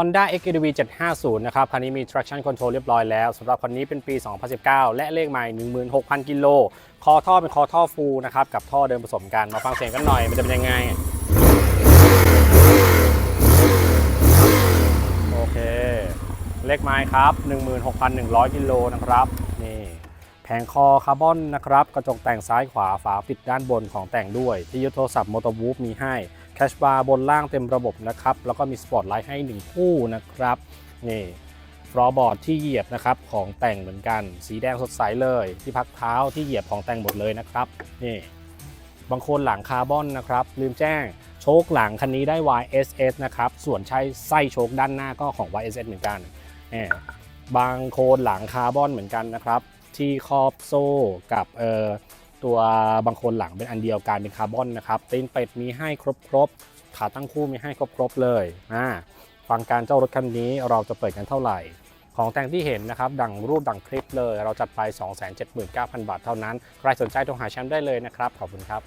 Honda XADV 750 นะครับ คันนี้มี traction control เรียบร้อยแล้วสำหรับคันนี้เป็นปี 2019 และเลขใหม่ 16,000 กิโล คอท่อเป็นคอท่อฟูนะครับ กับท่อเดิมผสมกัน มาฟังเสียงกันหน่อย มันจะเป็นยังไง โอเค เลขไม้ครับ 16,100 กิโลนะครับ นี่ แผงคอคาร์บอนนะครับ กระจกแต่งซ้ายขวาฝาปิดด้านบนของแต่งด้วย ที่ยึดโทรศัพท์มอเตอร์วูฟมีให้แคชบาร์บนล่างเต็มระบบนะครับ แล้วก็มีสปอตไลท์ให้ 1 คู่นะครับ นี่ฟลอร์บอร์ดที่เหยียบนะครับของแต่งเหมือนกัน สีแดงสดใสเลย ที่พักเท้าที่เหยียบของแต่งหมดเลยนะครับ นี่บางคนหลังคาร์บอนนะครับ ลืมแจ้งโชคหลังคันนี้ได้ YSS นะครับ ส่วนใช้ไส้โชคด้านหน้าก็ของ YSS เหมือนกันแหมบางโคนหลังคาร์บอนเหมือนกันนะครับ ที่ครอบโซ่กับเอ่อตัวบางคนหลังเป็นอันเดียวกันเป็นคาร์บอนนะครับตีนเป็ดมีให้ครบๆขาตั้งคู่มีให้ครบๆเลยอ่าฟังการเจ้ารถคันนี้เราจะเปิดกันเท่าไหร่ ของแต่งที่เห็นนะครับ ดังรูปดังคลิปเลย เราจัดไป 279,000 บาทเท่านั้น ใครสนใจโทรหาแชมป์ได้เลยนะครับ ขอบคุณครับ